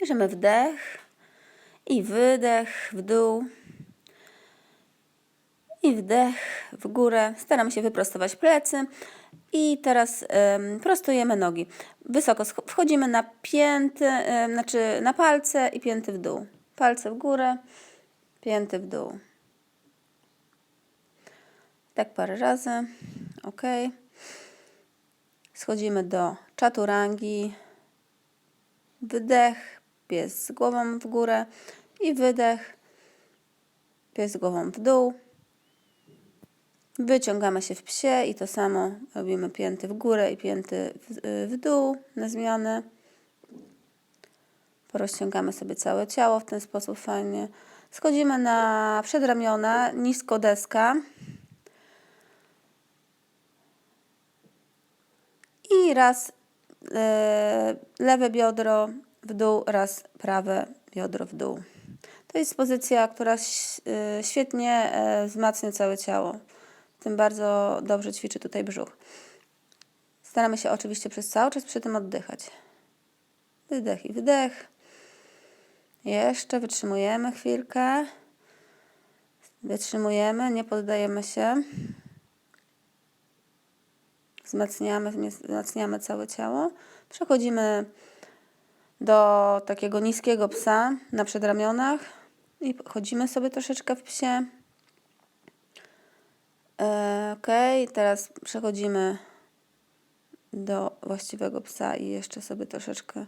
Bierzemy wdech i wydech w dół. I wdech w górę. Staramy się wyprostować plecy. I teraz em, prostujemy nogi. Wysoko wchodzimy na pięty, em, znaczy na palce i pięty w dół. Palce w górę, pięty w dół. Tak parę razy. Ok. Schodzimy do czaturangi. Wdech, pies głową w górę i wydech, pies głową w dół. Wyciągamy się w psie i to samo robimy pięty w górę i pięty w, w dół na zmianę. Porozciągamy sobie całe ciało w ten sposób fajnie. Schodzimy na przedramiona, nisko deska. I raz e, lewe biodro w dół, raz prawe biodro w dół. To jest pozycja, która e, świetnie e, wzmacnia całe ciało. Tym bardzo dobrze ćwiczy tutaj brzuch. Staramy się oczywiście przez cały czas przy tym oddychać. Wydech i wydech. Jeszcze wytrzymujemy chwilkę. Wytrzymujemy, nie poddajemy się. Wzmacniamy, wzmacniamy całe ciało. Przechodzimy do takiego niskiego psa na przedramionach i chodzimy sobie troszeczkę w psie. E, ok, teraz przechodzimy do właściwego psa i jeszcze sobie troszeczkę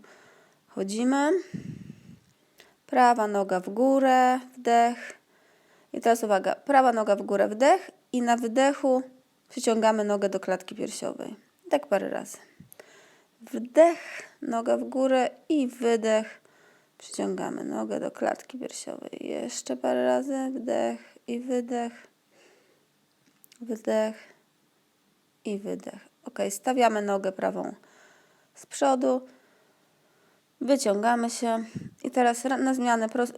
chodzimy. Prawa noga w górę, wdech. I teraz uwaga, prawa noga w górę, wdech i na wydechu przyciągamy nogę do klatki piersiowej. Tak parę razy. Wdech, noga w górę i wydech. Przyciągamy nogę do klatki piersiowej. Jeszcze parę razy. Wdech i wydech. Wydech i wydech. Ok, stawiamy nogę prawą z przodu. Wyciągamy się i teraz ra- na zmianę prost,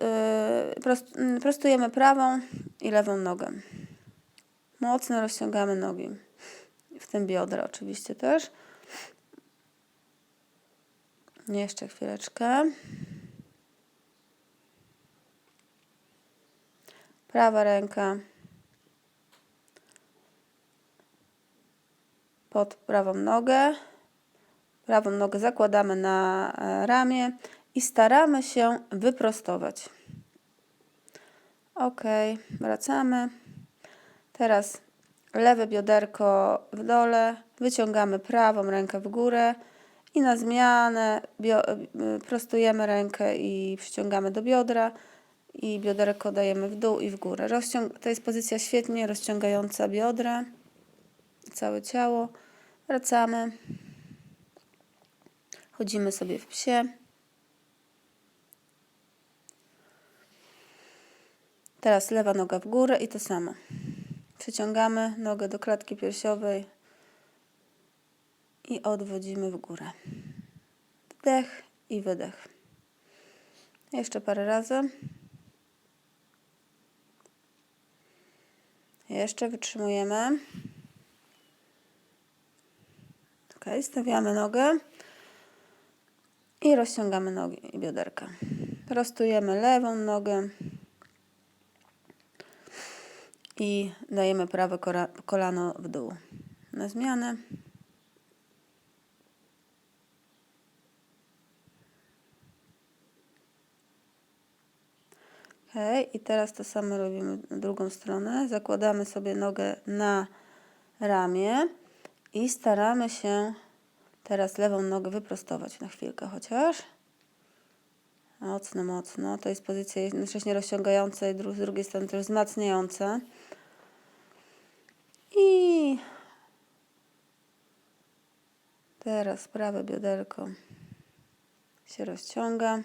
yy, prostujemy prawą i lewą nogę. Mocno rozciągamy nogi. W tym biodra oczywiście też. Jeszcze chwileczkę. Prawa ręka pod prawą nogę. Prawą nogę zakładamy na e, ramię i staramy się wyprostować. Ok, wracamy. Teraz lewe bioderko w dole, wyciągamy prawą rękę w górę i na zmianę bio, y, prostujemy rękę i przyciągamy do biodra i bioderko dajemy w dół i w górę. Rozciąg to jest pozycja świetnie rozciągająca biodra, całe ciało. Wracamy. Chodzimy sobie w psie. Teraz lewa noga w górę i to samo. Przyciągamy nogę do klatki piersiowej i odwodzimy w górę. Wdech i wydech. Jeszcze parę razy. Jeszcze wytrzymujemy. Ok, stawiamy nogę i rozciągamy nogi i bioderka. Prostujemy lewą nogę i dajemy prawe kolano w dół. Na zmianę. Ok, i teraz to samo robimy na drugą stronę. Zakładamy sobie nogę na ramię i staramy się teraz lewą nogę wyprostować na chwilkę chociaż. Mocno, mocno. To jest pozycja jednocześnie rozciągająca i z drugiej strony też wzmacniająca. I teraz prawe bioderko się rozciąga.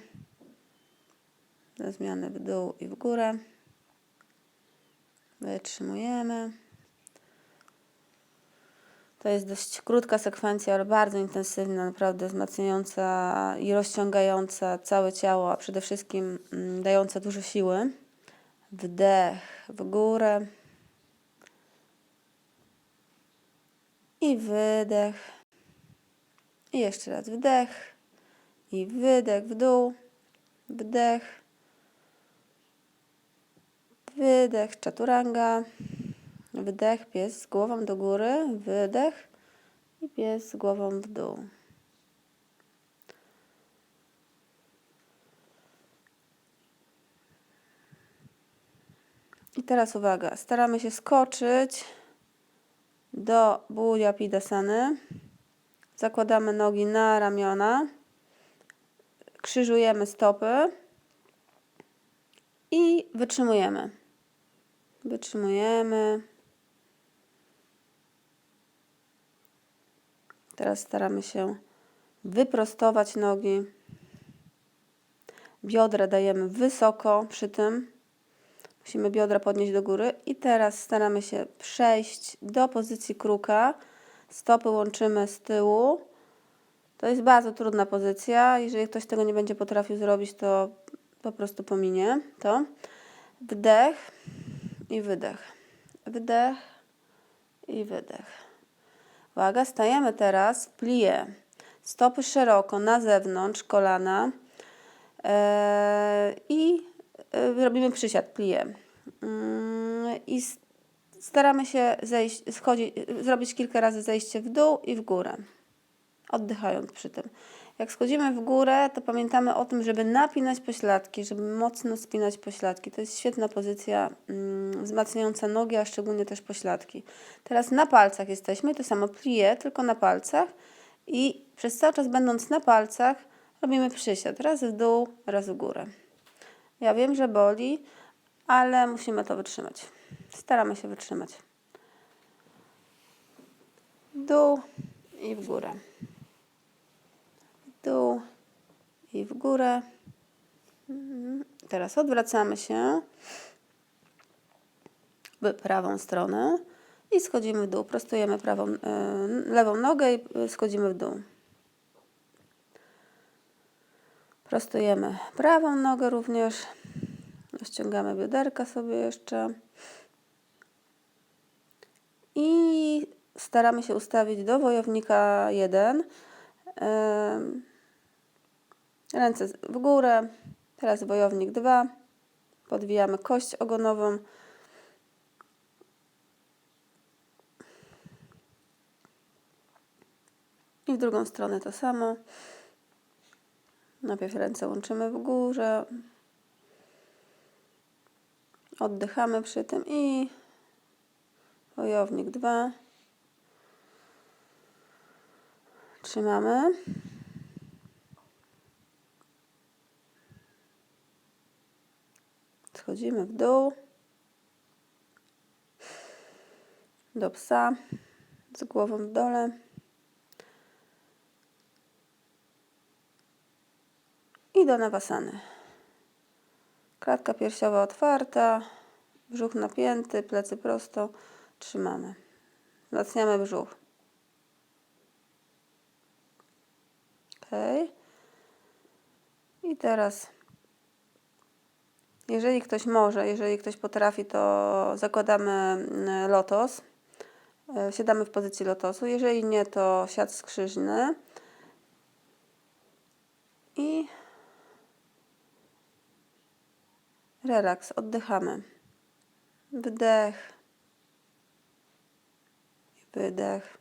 Na zmianę w dół i w górę. Wytrzymujemy. To jest dość krótka sekwencja, ale bardzo intensywna, naprawdę wzmacniająca i rozciągająca całe ciało, a przede wszystkim mm, dająca dużo siły. Wdech w górę i wydech. I jeszcze raz wdech i wydech w dół. wdech, wydech, czaturanga, wdech, pies z głową do góry, wydech i pies z głową w dół. I teraz uwaga, staramy się skoczyć do buja pidasany. Zakładamy nogi na ramiona. Krzyżujemy stopy. I wytrzymujemy. Wytrzymujemy. Teraz staramy się wyprostować nogi. Biodra dajemy wysoko przy tym. Musimy biodra podnieść do góry i teraz staramy się przejść do pozycji kruka. Stopy łączymy z tyłu. To jest bardzo trudna pozycja. Jeżeli ktoś tego nie będzie potrafił zrobić, to po prostu pominie to. Wdech i wydech. Wdech i wydech. Uwaga, stajemy teraz w plie. Stopy szeroko na zewnątrz, kolana. Eee, I e, robimy przysiad, plie. Mm, I staramy się zejść, schodzić, zrobić kilka razy zejście w dół i w górę. Oddychając przy tym. Jak schodzimy w górę, to pamiętamy o tym, żeby napinać pośladki, żeby mocno spinać pośladki. To jest świetna pozycja mm, wzmacniająca nogi, a szczególnie też pośladki. Teraz na palcach jesteśmy, to samo plie, tylko na palcach. I przez cały czas będąc na palcach, robimy przysiad. Raz w dół, raz w górę. Ja wiem, że boli, ale musimy to wytrzymać. Staramy się wytrzymać. Dół i w górę. Dół i w górę. Mhm. Teraz odwracamy się w prawą stronę i schodzimy w dół. Prostujemy prawą, y, lewą nogę i schodzimy w dół. Prostujemy prawą nogę również. Ściągamy bioderka sobie jeszcze. I staramy się ustawić do wojownika 1. Ręce w górę. Teraz wojownik 2. Podwijamy kość ogonową. I w drugą stronę to samo. Najpierw ręce łączymy w górze. Oddychamy przy tym i wojownik 2. Trzymamy. Schodzimy w dół. Do psa. Z głową w dole. I do nawasany. Klatka piersiowa otwarta, brzuch napięty, plecy prosto. Trzymamy. Wzmacniamy brzuch. Ok. I teraz, jeżeli ktoś może, jeżeli ktoś potrafi, to zakładamy mm, lotos. E, Siadamy w pozycji lotosu. Jeżeli nie, to siad skrzyżny. I relaks, oddychamy. Wdech. Wydech.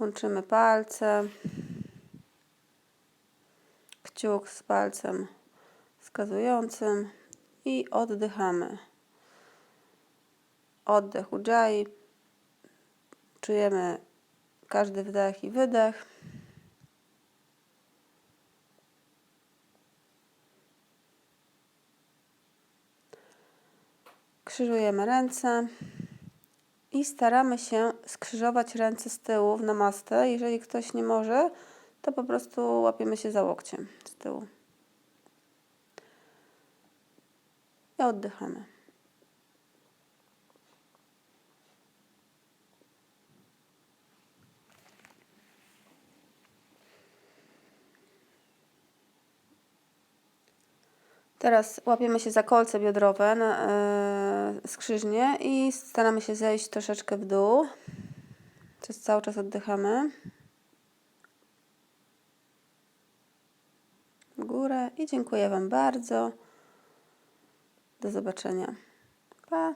Łączymy palce. Kciuk z palcem wskazującym i oddychamy. Oddech Ujjayi. Czujemy każdy wdech i wydech. Krzyżujemy ręce i staramy się skrzyżować ręce z tyłu w namastę. Jeżeli ktoś nie może, to po prostu łapiemy się za łokciem z tyłu. I oddychamy. Teraz łapiemy się za kolce biodrowe na, e, skrzyżnie i staramy się zejść troszeczkę w dół. Przez cały czas oddychamy. Górę i dziękuję Wam bardzo. Do zobaczenia. Pa!